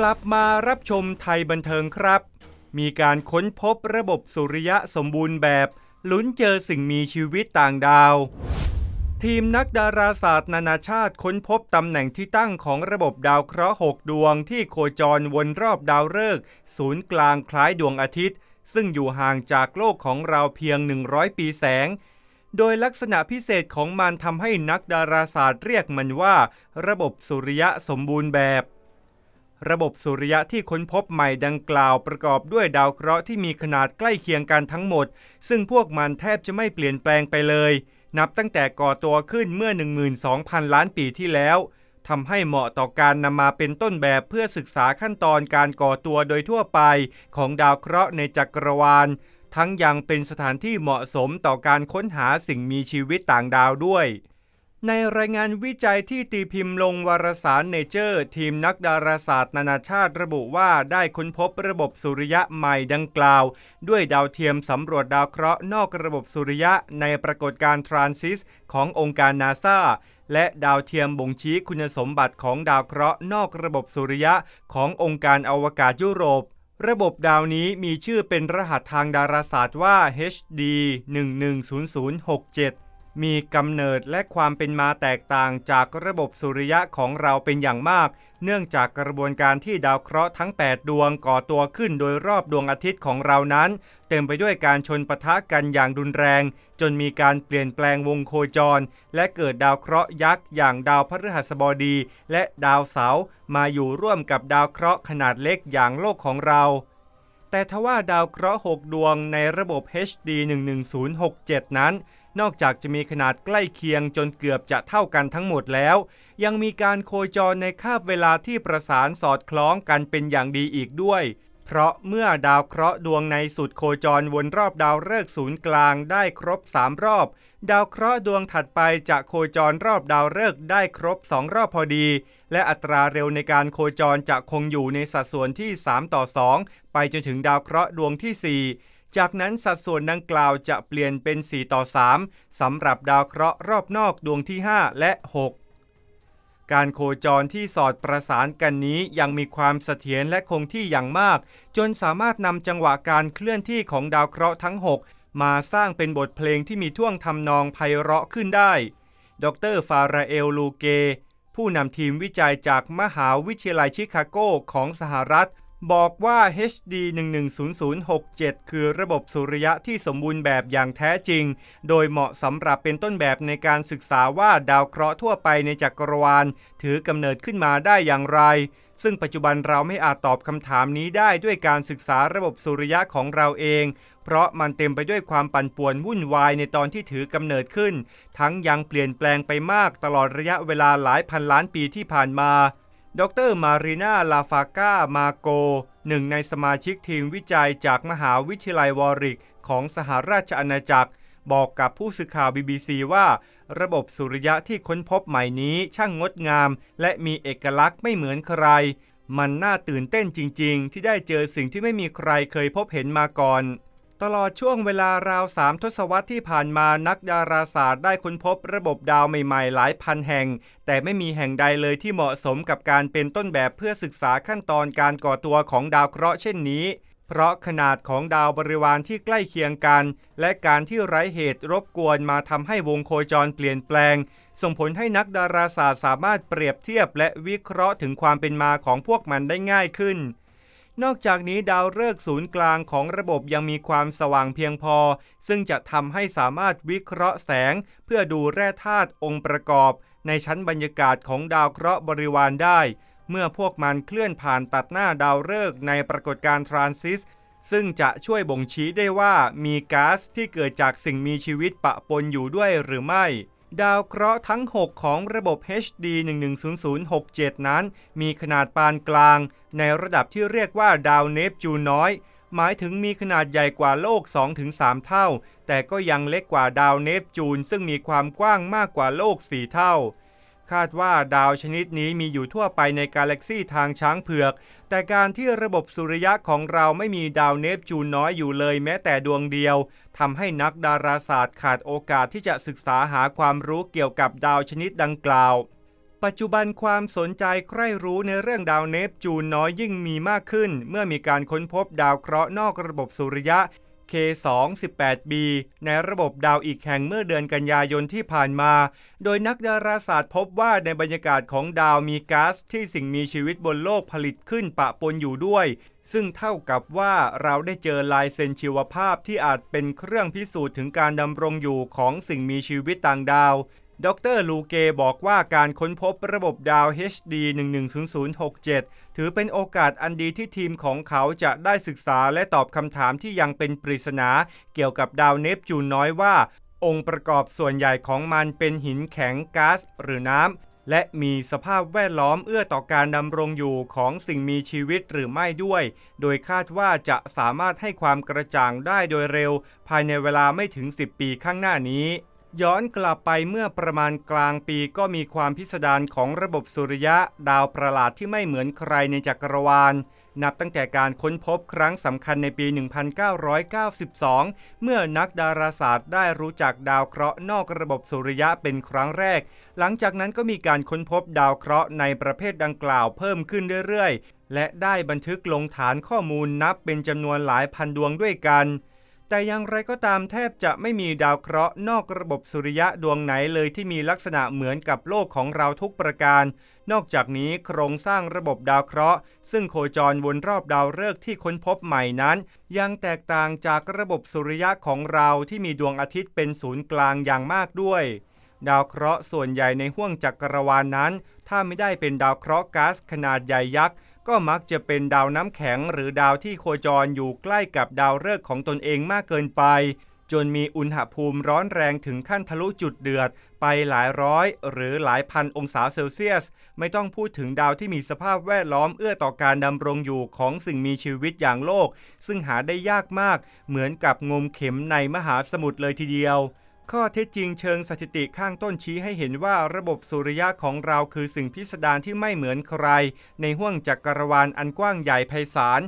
กลับมารับชมไทยบันเทิงครับ มีการค้นพบระบบสุริยะสมบูรณ์แบบลุ้นเจอสิ่งมีชีวิตต่างดาว ทีมนักดาราศาสตร์นานาชาติค้นพบตำแหน่งที่ตั้งของระบบดาวเคราะห์ 6 ดวงที่โคจรวนรอบดาวฤกษ์ศูนย์กลางคล้ายดวงอาทิตย์ ซึ่งอยู่ห่างจากโลกของเราเพียง 100 ปีแสงโดยลักษณะพิเศษของมันทำให้นักดาราศาสตร์เรียกมันว่า ระบบสุริยะสมบูรณ์แบบ ระบบสุริยะที่ค้นพบใหม่ดังกล่าวประกอบด้วยดาวเคราะห์ที่มีขนาดใกล้เคียงกันทั้งหมด ซึ่งพวกมันแทบจะไม่เปลี่ยนแปลงไปเลย นับตั้งแต่ก่อตัวขึ้นเมื่อ 12,000 ล้านปีที่แล้วทำให้เหมาะต่อการนำมาเป็นต้นแบบเพื่อศึกษาขั้นตอนการก่อตัวโดยทั่วไปของดาวเคราะห์ในจักรวาล ทั้งยังเป็นสถานที่เหมาะสมต่อการค้นหาสิ่งมีชีวิตต่างดาวด้วย ในรายงานวิจัยที่ตีพิมพ์ลงวารสารเนเจอร์ ทีมนักดาราศาสตร์นานาชาติระบุว่าได้ค้นพบระบบสุริยะใหม่ดังกล่าว ด้วยดาวเทียมสำรวจดาวเคราะห์นอกระบบสุริยะในปรากฏการณ์ทรานซิสขององค์การนาซาและดาวเทียมบ่งชี้คุณสมบัติของดาวเคราะห์นอกระบบสุริยะขององค์การอวกาศยุโรประบบดาวนี้มีชื่อเป็นรหัสทางดาราศาสตร์ว่า HD 110067 มีกำเนิดและความเป็นมาแตกต่างจากระบบสุริยะของเราเป็นอย่างมาก เนื่องจากกระบวนการที่ดาวเคราะห์ทั้ง 8 ดวงก่อตัวขึ้นโดยรอบดวงอาทิตย์ของเรานั้น เต็มไปด้วยการชนปะทะกันอย่างรุนแรง จนมีการเปลี่ยนแปลงวงโคจร และเกิดดาวเคราะห์ยักษ์อย่างดาวพฤหัสบดี และดาวเสาร์มาอยู่ร่วมกับดาวเคราะห์ขนาดเล็กอย่างโลกของเราแต่ทว่าดาวเคราะห์ 6 ดวงในระบบ HD 11067 นั้น นอกจากจะมีขนาดใกล้เคียงจนเกือบจะเท่ากันทั้งหมดแล้ว ยังมีการโคจรในคาบเวลาที่ประสานสอดคล้องกันเป็นอย่างดีอีกด้วย เพราะเมื่อดาวเคราะห์ดวงในสุดโคจรวนรอบดาวฤกษ์ศูนย์กลางได้ครบ 3 รอบ ดาวเคราะห์ดวงถัดไปจะโคจรรอบดาวฤกษ์ได้ครบ 2 รอบพอดี และอัตราเร็วในการโคจรจะคงอยู่ในสัดส่วนที่ 3 ต่อ 2 ไปจนถึงดาวเคราะห์ดวงที่ 4 จากนั้นสัดส่วนดังกล่าวจะเปลี่ยนเป็น 4 ต่อ 3สำหรับดาวเคราะห์รอบนอกดวงที่ 5 และ 6 การโคจรที่สอดประสานกันนี้ยังมีความเสถียรและคงที่อย่างมาก จนสามารถนำจังหวะการเคลื่อนที่ของดาวเคราะห์ทั้ง 6 มาสร้างเป็นบทเพลงที่มีท่วงทำนองไพเราะขึ้นได้ ดรฟาราเอลลูเก ผู้นำทีมวิจัยจากมหาวิทยาลัยชิคาโกของสหรัฐ บอกว่า HD 110067 คือระบบสุริยะที่สมบูรณ์แบบอย่างแท้จริง โดยเหมาะสำหรับเป็นต้นแบบในการศึกษาว่าดาวเคราะห์ทั่วไปในจักรวาล ถือกำเนิดขึ้นมาได้อย่างไร ซึ่งปัจจุบันเราไม่อาจตอบคำถามนี้ได้ด้วยการศึกษาระบบสุริยะของเราเอง เพราะมันเต็มไปด้วยความปั่นป่วนวุ่นวายในตอนที่ถือกำเนิดขึ้น ทั้งยังเปลี่ยนแปลงไปมากตลอดระยะเวลาหลายพันล้านปีที่ผ่านมา ดรมารีนาลาฟาก้ามาโก หนึ่งในสมาชิกทีมวิจัยจากมหาวิทยาลัยวอริกของสหราชอาณาจักร บอกกับผู้สื่อข่าว BBC ว่า ระบบสุริยะที่ค้นพบใหม่นี้ช่างงดงาม และมีเอกลักษณ์ไม่เหมือนใคร มันน่าตื่นเต้นจริง ๆ ที่ได้เจอสิ่งที่ไม่มีใครเคยพบเห็นมาก่อน ตลอดช่วงเวลาราวสามทศวรรษที่ผ่านมานักดาราศาสตร์ได้ค้นพบระบบดาวใหม่ๆ หลายพันแห่ง แต่ไม่มีแห่งใดเลยที่เหมาะสมกับการเป็นต้นแบบเพื่อศึกษาขั้นตอนการก่อตัวของดาวเคราะห์เช่นนี้ เพราะขนาดของดาวบริวารที่ใกล้เคียงกัน และการที่ไร้เหตุรบกวนมาทำให้วงโคจรเปลี่ยนแปลง ส่งผลให้นักดาราศาสตร์สามารถเปรียบเทียบและวิเคราะห์ถึงความเป็นมาของพวกมันได้ง่ายขึ้น นอกจากนี้ดาวฤกษ์ศูนย์กลางของระบบยังมีความสว่างเพียงพอ ซึ่งจะทำให้สามารถวิเคราะห์แสง เพื่อดูแร่ธาตุองค์ประกอบ ในชั้นบรรยากาศของดาวเคราะห์บริวารได้ เมื่อพวกมันเคลื่อนผ่านตัดหน้าดาวฤกษ์ในปรากฏการณ์ทรานซิสซึ่งจะช่วยบ่งชี้ได้ว่ามีก๊าซที่เกิดจากสิ่งมีชีวิตปะปนอยู่ด้วยหรือไม่ ดาวเคราะห์ทั้ง 6 ของระบบ HD 110067 นั้น มีขนาดปานกลาง ในระดับที่เรียกว่าดาวเนปจูนน้อย หมายถึงมีขนาดใหญ่กว่าโลก 2-3 เท่า แต่ก็ยังเล็กกว่าดาวเนปจูน ซึ่งมีความกว้างมากกว่าโลก 4 เท่า คาดว่าดาวชนิดนี้มีอยู่ทั่วไปในกาแล็กซีทางช้างเผือก แต่การที่ระบบสุริยะของเราไม่มีดาวเนปจูนน้อยอยู่เลยแม้แต่ดวงเดียวทำให้นักดาราศาสตร์ขาดโอกาสที่จะศึกษาหาความรู้เกี่ยวกับดาวชนิดดังกล่าวปปัจจุบันความสนใจใคร่รู้ในเรื่องดาวเนปจูนน้อยยิ่งมีมากขึ้น เมื่อมีการค้นพบดาวเคราะห์นอกระบบสุริยะ K2 18b ในระบบดาวอีกแห่งเมื่อเดือนกันยายนที่ผ่านมา โดยนักดาราศาสตร์พบว่าในบรรยากาศของดาวมีก๊าซที่สิ่งมีชีวิตบนโลกผลิตขึ้นปะปนอยู่ด้วย ซึ่งเท่ากับว่าเราได้เจอลายเซ็นชีวภาพที่อาจเป็นเครื่องพิสูจน์ถึงการดำรงอยู่ของสิ่งมีชีวิตต่างดาว ดรลูเกบอกว่าการค้นพบระบบดาว HD 110067 ถือเป็นโอกาสอันดีที่ทีมของเขาจะได้ศึกษาและตอบคำถามที่ยังเป็นปริศนาเกี่ยวกับดาวเนปจูนน้อยว่า องค์ประกอบส่วนใหญ่ของมันเป็นหินแข็งก๊าซหรือน้ำ และมีสภาพแวดล้อมเอื้อต่อการดำรงอยู่ของสิ่งมีชีวิตหรือไม่ด้วย โดยคาดว่าจะสามารถให้ความกระจ่างได้โดยเร็ว ภายในเวลาไม่ถึง 10 ปีข้างหน้านี้ ย้อนกลับไปเมื่อประมาณกลางปีก็มีความพิสดารของระบบสุริยะดาวประหลาดที่ไม่เหมือนใครในจักรวาล นับตั้งแต่การค้นพบครั้งสำคัญในปี 1992 เมื่อนักดาราศาสตร์ได้รู้จักดาวเคราะห์นอกระบบสุริยะเป็นครั้งแรก หลังจากนั้นก็มีการค้นพบดาวเคราะห์ในประเภทดังกล่าวเพิ่มขึ้นเรื่อยๆ และได้บันทึกลงฐานข้อมูลนับเป็นจำนวนหลายพันดวงด้วยกัน แต่อย่างไรก็ตามแทบจะไม่มีดาวเคราะห์นอกระบบสุริยะดวงไหนเลยที่มีลักษณะเหมือนกับโลกของเราทุกประการ นอกจากนี้โครงสร้างระบบดาวเคราะห์ ซึ่งโคจรวนรอบดาวฤกษ์ที่ค้นพบใหม่นั้น ยังแตกต่างจากระบบสุริยะของเราที่มีดวงอาทิตย์เป็นศูนย์กลางอย่างมากด้วย ดาวเคราะห์ส่วนใหญ่ในห้วงจักรวาลนนั้น ถ้าไม่ได้เป็นดาวเคราะห์ก๊าซขนาดใหญ่ยักษ์ ก็มักจะเป็นดาวน้ำแข็งหรือดาวที่โคจรอยู่ใกล้กับดาวฤกษ์ของตนเองมากเกินไป จนมีอุณหภูมิร้อนแรงถึงขั้นทะลุจุดเดือด ไปหลายร้อย หรือหลายพันองศาเซลเซียส ไม่ต้องพูดถึงดาวที่มีสภาพแวดล้อมเอื้อต่อการดำรงอยู่ของสิ่งมีชีวิตอย่างโลก ซึ่งหาได้ยากมาก เหมือนกับงมเข็มในมหาสมุทรเลยทีเดียว ข้อเท็จจริงเชิงสถิติข้างต้นชี้ให้เห็นว่าระบบสุริยะของเราคือสิ่งพิสดารที่ไม่เหมือนใคร ในห้วงจักรวาลอันกว้างใหญ่ไพศาล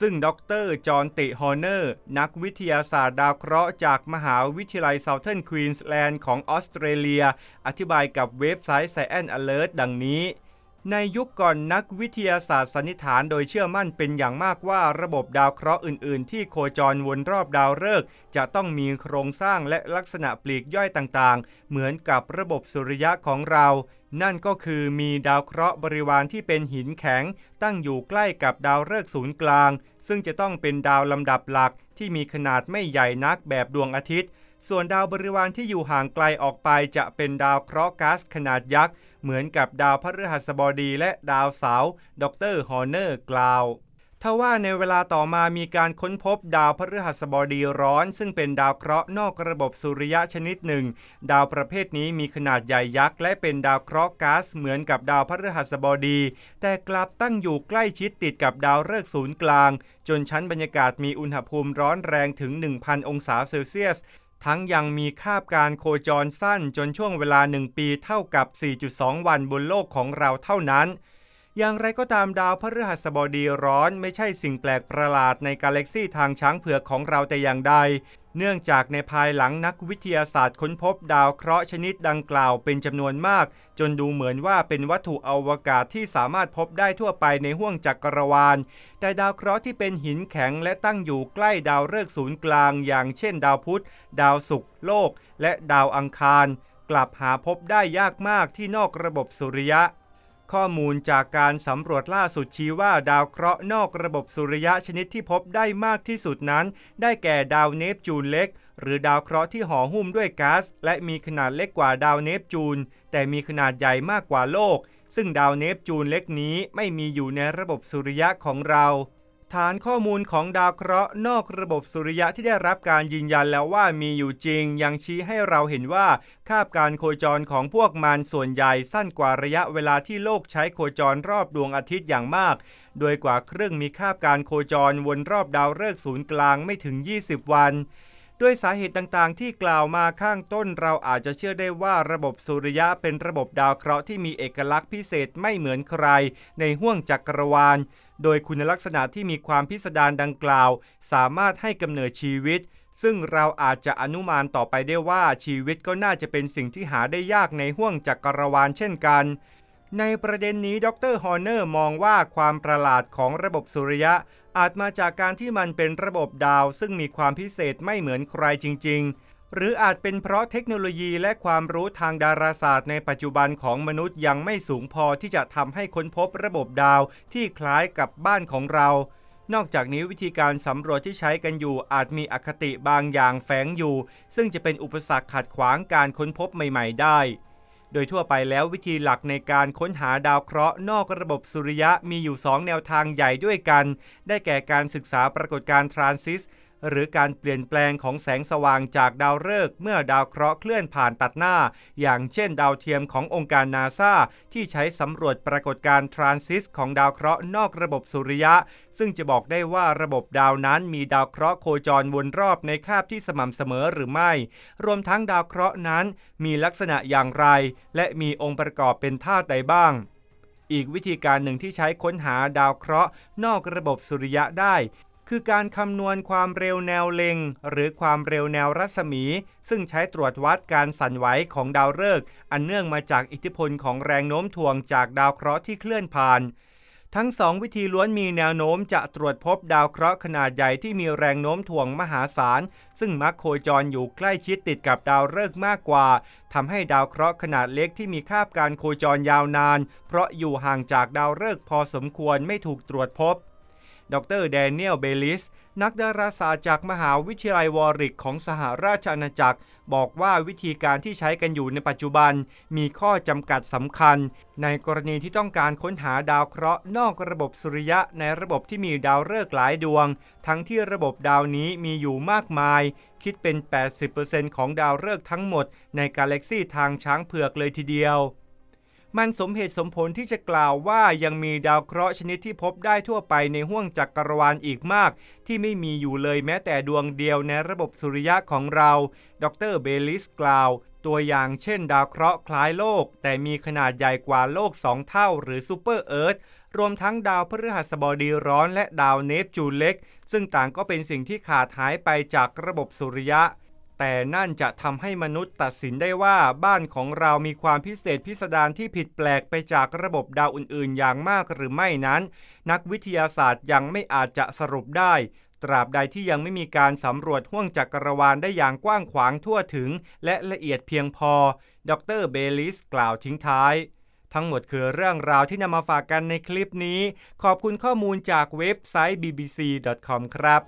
ซึ่งดร จอห์นติฮอร์เนอร์ นักวิทยาศาสตร์ดาวเคราะห์จากมหาวิทยาลัยเซาเทิร์นควีนส์แลนด์ของออสเตรเลีย อธิบายกับเว็บไซต์ Science Alert ดังนี้ ในยุคก่อนนักวิทยาศาสตร์สันนิษฐานโดยเชื่อมั่นเป็นอย่างมากว่าระบบดาวเคราะห์อื่น ๆ ที่โคจรวนรอบดาวฤกษ์จะต้องมีโครงสร้างและลักษณะปลีกย่อยต่างๆ เหมือนกับระบบสุริยะของเรา นั่นก็คือมีดาวเคราะห์บริวารที่เป็นหินแข็ง ตั้งอยู่ใกล้กับดาวฤกษ์ศูนย์กลาง ซึ่งจะต้องเป็นดาวลำดับหลักที่มีขนาดไม่ใหญ่นักแบบดวงอาทิตย์ ส่วนดาวบริวารที่อยู่ห่างไกลออกไปจะเป็นดาวเคราะห์ก๊าซขนาดยักษ์ เหมือนกับดาวพฤหัสบดีและดาวเสาร์ดรฮอร์เนอร์กล่าวทว่าในเวลาต่อมามีการค้นพบดาวพฤหัสบดีร้อน ซึ่งเป็นดาวเคราะห์นอกระบบสุริยะชนิดหนึ่ง ดาวประเภทนี้มีขนาดใหญ่ยักษ์และเป็นดาวเคราะห์ก๊าซเหมือนกับดาวพฤหัสบดี แต่กลับตั้งอยู่ใกล้ชิดติดกับดาวฤกษ์ศูนย์กลาง จนชั้นบรรยากาศมีอุณหภูมิร้อนแรงถึง 1,000 องศาเซลเซียส ทั้งยังมีคาบการโคจรสั้นจนช่วงเวลา 1 ปีเท่ากับ 4.2 วันบนโลกของเราเท่านั้น อย่างไรก็ตามดาวพฤหัสบดีร้อนไม่ใช่สิ่งแปลกประหลาดในกาแล็กซีทางช้างเผือกของเราแต่อย่างใด เนื่องจากในภายหลังนักวิทยาศาสตร์ค้นพบดาวเคราะห์ชนิดดังกล่าวเป็นจำนวนมาก จนดูเหมือนว่าเป็นวัตถุอวกาศที่สามารถพบได้ทั่วไปในห้วงจักรวาล แต่ดาวเคราะห์ที่เป็นหินแข็งและตั้งอยู่ใกล้ดาวฤกษ์ศูนย์กลาง อย่างเช่นดาวพุธ ดาวศุกร์โลก และดาวอังคาร กลับหาพบได้ยากมากที่นอกระบบสุริยะ ข้อมูลจากการสำรวจล่าสุดชี้ว่าดาวเคราะห์นอกระบบสุริยะชนิดที่พบได้มากที่สุดนั้น ได้แก่ดาวเนปจูนเล็ก หรือดาวเคราะห์ที่ห่อหุ้มด้วยก๊าซและมีขนาดเล็กกว่าดาวเนปจูน แต่มีขนาดใหญ่มากกว่าโลก ซึ่งดาวเนปจูนเล็กนี้ไม่มีอยู่ในระบบสุริยะของเรา ฐานข้อมูลของดาวเคราะห์นอกระบบสุริยะที่ได้รับการยืนยันแล้วว่ามีอยู่จริง ยังชี้ให้เราเห็นว่าคาบการโคจรของพวกมันส่วนใหญ่สั้นกว่าระยะเวลาที่โลกใช้โคจรรอบดวงอาทิตย์อย่างมาก โดยกว่าครึ่งมีคาบการโคจรวนรอบดาวฤกษ์ศูนย์กลางไม่ถึง 20 วันด้วยสาเหตุต่างๆ ที่กล่าวมาข้างต้นเราอาจจะเชื่อได้ว่าระบบสุริยะเป็นระบบดาวเคราะห์ที่มีเอกลักษณ์พิเศษไม่เหมือนใครในห้วงจักรวาล โดยคุณลักษณะที่มีความพิสดารดังกล่าว สามารถให้กำเนิดชีวิต ซึ่งเราอาจจะอนุมานต่อไปได้ว่าชีวิตก็น่าจะเป็นสิ่งที่หาได้ยากในห้วงจักรวาลเช่นกัน ในประเด็นนี้ดรฮอร์เนอร์มองว่าความประหลาดของระบบสุริยะ อาจมาจากการที่มันเป็นระบบดาว ซึ่งมีความพิเศษไม่เหมือนใครจริง ๆ หรืออาจเป็นเพราะเทคโนโลยีและความรู้ทางดาราศาสตร์ในปัจจุบันของมนุษย์ยังไม่สูงพอที่จะทำให้ค้นพบระบบดาวที่คล้ายกับบ้านของเรา นอกจากนี้วิธีการสำรวจที่ใช้กันอยู่อาจมีอคติบางอย่างแฝงอยู่ ซึ่งจะเป็นอุปสรรคขัดขวางการค้นพบใหม่ ๆ ได้ โดยทั่วไปแล้ววิธีหลักในการค้นหาดาวเคราะห์นอกระบบสุริยะมีอยู่ 2 แนวทางใหญ่ด้วยกัน ได้แก่การศึกษาปรากฏการณ์ทรานซิส หรือการเปลี่ยนแปลงของแสงสว่างจากดาวฤกษ์เมื่อดาวเคราะห์เคลื่อนผ่านตัดหน้า อย่างเช่นดาวเทียมขององค์การนาซาที่ใช้สำรวจปรากฏการณ์ทรานซิสของดาวเคราะห์นอกระบบสุริยะ ซึ่งจะบอกได้ว่าระบบดาวนั้นมีดาวเคราะห์โคจรวนรอบในคาบที่สม่ำเสมอหรือไม่ รวมทั้งดาวเคราะห์นั้น มีลักษณะอย่างไร และมีองค์ประกอบเป็นธาตุใดบ้างอีกวิธีการหนึ่งที่ใช้ค้นหาดาวเคราะห์ นอกระบบสุริยะได้ คือการคำนวณความเร็วแนวเล็ง หรือความเร็วแนวรัศมี ซึ่งใช้ตรวจวัดการสั่นไหวของดาวฤกษ์อันเนื่องมาจากอิทธิพลของแรงโน้มถ่วงจากดาวเคราะห์ที่เคลื่อนผ่าน ทั้งสองวิธีล้วนมีแนวโน้มจะตรวจพบดาวเคราะห์ขนาดใหญ่ที่มีแรงโน้มถ่วงมหาศาล ซึ่งมักโคจรอยู่ใกล้ชิดติดกับดาวฤกษ์มากกว่าทำให้ดาวเคราะห์ขนาดเล็กที่มีคาบการโคจรยาวนาน เพราะอยู่ห่างจากดาวฤกษ์พอสมควรไม่ถูกตรวจพบ ดรแดเนียลเบลิส นักดาราศาสตร์จากมหาวิทยาลัยวอริกของสหราชอาณาจักร บอกว่าวิธีการที่ใช้กันอยู่ในปัจจุบัน มีข้อจำกัดสำคัญ ในกรณีที่ต้องการค้นหาดาวเคราะห์นอกระบบสุริยะในระบบที่มีดาวฤกษ์หลายดวง ทั้งที่ระบบดาวนี้มีอยู่มากมาย คิดเป็น 80%ของดาวฤกษ์ทั้งหมดในกาแล็กซีทางช้างเผือกเลยทีเดียว มันสมเหตุสมผลที่จะกล่าวว่ายังมีดาวเคราะห์ชนิดที่พบได้ทั่วไปในห้วงจักรวาลอีกมาก ที่ไม่มีอยู่เลยแม้แต่ดวงเดียวในระบบสุริยะของเรา ดรเบลิสกล่าว ตัวอย่างเช่นดาวเคราะห์คล้ายโลก แต่มีขนาดใหญ่กว่าโลก 2 เท่าหรือซูเปอร์เอิร์ธรวมทั้งดาวพฤหัสบดีร้อนและดาวเนปจูนเล็ก ซึ่งต่างก็เป็นสิ่งที่ขาดหายไปจากระบบสุริยะ แต่นั่นจะทำให้มนุษย์ตัดสินได้ว่าบ้านของเรามีความพิเศษพิสดารที่ผิดแปลกไปจากระบบดาวอื่นๆ อย่างมากหรือไม่นั้น นักวิทยาศาสตร์ยังไม่อาจจะสรุปได้ ตราบใดที่ยังไม่มีการสำรวจห้วงจักรวาลได้อย่างกว้างขวางทั่วถึง และละเอียดเพียงพอ ดรเบลิสกล่าวทิ้งท้ายทั้งหมดคือเรื่องราวที่นำมาฝากกันในคลิปนี้ ขอบคุณข้อมูลจากเว็บไซต์ bbc.com ครับ